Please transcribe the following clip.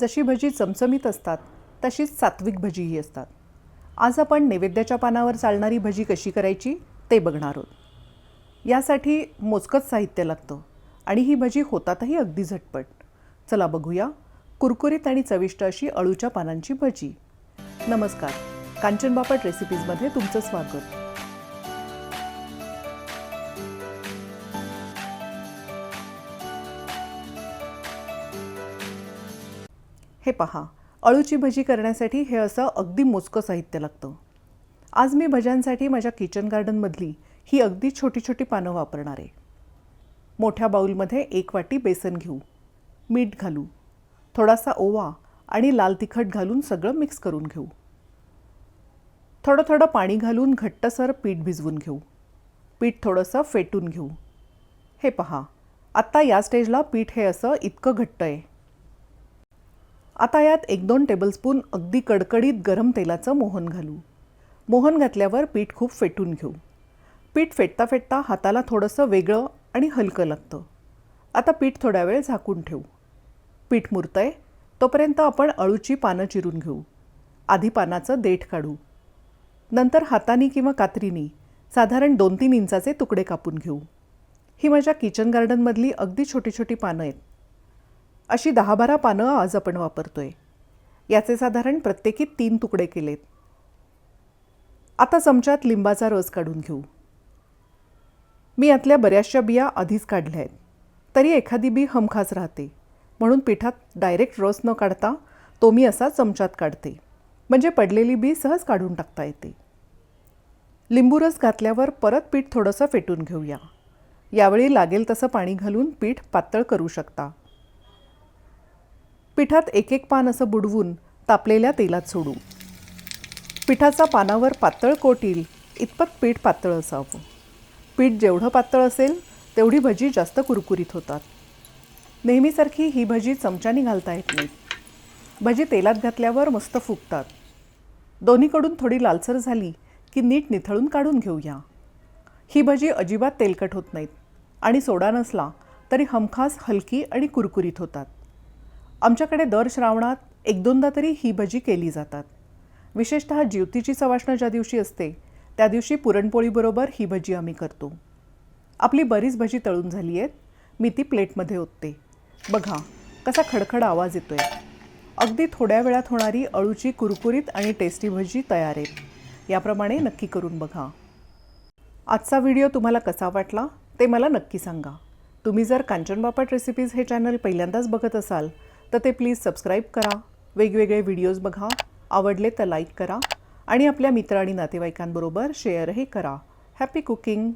जशी भजी चमचमीत असतात तशीच सात्विक भजीही असतात. आज आपण नैवेद्याच्या पानावर चालणारी भजी कशी करायची ते बघणार आहोत. यासाठी मोजकंच साहित्य लागतं आणि ही भजी होतातही अगदी झटपट. चला बघूया कुरकुरीत आणि चविष्ट अशी अळूच्या पानांची भजी. नमस्कार कांचन बापट रेसिपीजमध्ये तुमचं स्वागत. हे पहा अळूची भजी करण्यासाठी हे असं अगदी मोजकं साहित्य लागतं. आज मी भज्यांसाठी माझ्या किचन गार्डनमधली ही अगदी छोटी छोटी पानं वापरणार आहे. मोठ्या बाऊलमध्ये एक वाटी बेसन घेऊ मीठ घालू थोडासा ओवा आणि लाल तिखट घालून सगळं मिक्स करून घेऊ. थोडं थोडं पाणी घालून घट्टसर पीठ भिजवून घेऊ. पीठ थोडंसं फेटून घेऊ. हे पहा आत्ता या स्टेजला पीठ हे असं इतकं घट्ट आहे. आता यात एक दोन टेबलस्पून अगदी कडकडीत गरम तेलाचं मोहन घालू. मोहन घातल्यावर पीठ खूप फेटून घेऊ. पीठ फेटता फेटता हाताला थोडंसं वेगळं आणि हलकं लागतं. आता पीठ थोड्या वेळ झाकून ठेवू. पीठ मुरतंय तोपर्यंत आपण अळूची पानं चिरून घेऊ. आधी पानाचं देठ काढू. नंतर हातानी किंवा कात्रीनी साधारण दोन तीन इंचाचे तुकडे कापून घेऊ. ही माझ्या किचन गार्डनमधली अगदी छोटी छोटी पानं आहेत. अशी दहा बारा पानं आज आपण वापरतोय. याचे साधारण प्रत्येकी तीन तुकडे केलेत. आता चमच्यात लिंबाचा रस काढून घेऊ. मी यातल्या बऱ्याचशा बिया आधीच काढल्या आहेत. तरी एखादी बी हमखास राहते. म्हणून पिठात डायरेक्ट रस न काढता तो मी असा चमच्यात काढते. म्हणजे पडलेली बी सहज काढून टाकता येते. लिंबू रस घातल्यावर परत पीठ थोडंसं फेटून घेऊया. यावेळी लागेल तसं पाणी घालून पीठ पातळ करू शकता. पिठात एक एक पान असं बुडवून तापलेल्या तेलात सोडू. पिठाचा पानावर पातळ कोट येईल इतपत पीठ पातळ असावं. पीठ जेवढं पातळ असेल तेवढी भजी जास्त कुरकुरीत होतात. नेहमीसारखी ही भजी चमच्याने घालता येत नाही. भजी तेलात घातल्यावर मस्त फुगतात. दोन्हीकडून थोडी लालसर झाली की नीट निथळून काढून घेऊया. ही भजी अजिबात तेलकट होत नाहीत आणि सोडा नसला तरी हमखास हलकी आणि कुरकुरीत होतात. आमच्याकडे दर श्रावणात एक दोनदा तरी ही भजी केली जातात. विशेषतः ज्योतीची सवाष्ण ज्या दिवशी असते त्या दिवशी पुरणपोळीबरोबर ही भजी आम्ही करतो. आपली बरीच भजी तळून झाली आहेत. मी ती प्लेटमध्ये ओतते. बघा कसा खडखड आवाज येतो आहे अगदी थोड्या वेळात होणारी अळूची कुरकुरीत आणि टेस्टी भजी तयार आहे याप्रमाणे नक्की करून बघा. आजचा व्हिडिओ तुम्हाला कसा वाटला ते मला नक्की सांगा. तुम्ही जर कांचन बापट रेसिपीज हे चॅनल पहिल्यांदाच बघत असाल तर ते प्लीज सबस्क्राईब करा. वेगवेगळे व्हिडिओज बघा. आवडले तर लाईक करा. आणि आपल्या मित्र आणि नातेवाईकांबरोबर शेअरही करा. Happy cooking